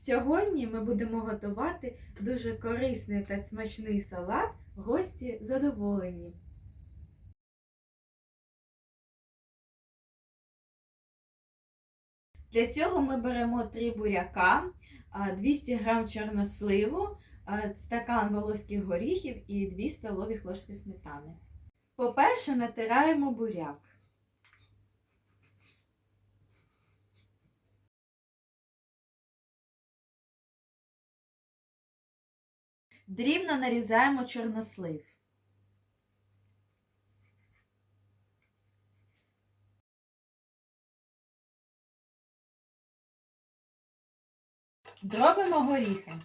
Сьогодні ми будемо готувати дуже корисний та смачний салат. Гості задоволені. Для цього ми беремо 3 буряка, 200 г чорносливу, стакан волоських горіхів і 2 столові ложки сметани. По-перше, натираємо буряк. Дрібно нарізаємо чорнослив. Дробимо горіхи.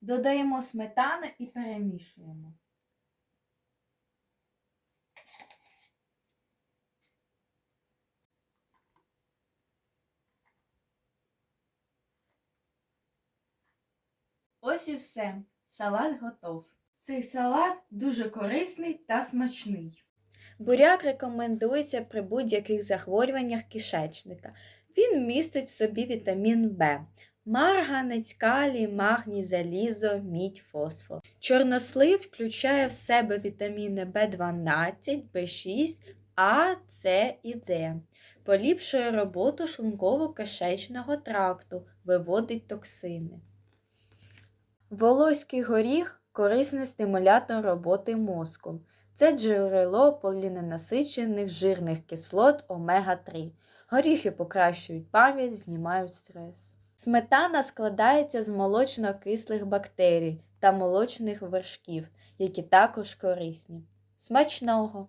Додаємо сметану і перемішуємо. Ось і все. Салат готов. Цей салат дуже корисний та смачний. Буряк рекомендується при будь-яких захворюваннях кишечника. Він містить в собі вітамін В, марганець, калій, магній, залізо, мідь, фосфор. Чорнослив включає в себе вітаміни В12, В6, А, С і Д. Поліпшує роботу шлунково-кишечного тракту, виводить токсини. Волоський горіх корисний стимулятор роботи мозку. Це джерело поліненасичених жирних кислот омега-3. Горіхи покращують пам'ять, знімають стрес. Сметана складається з молочно-кислих бактерій та молочних вершків, які також корисні. Смачного!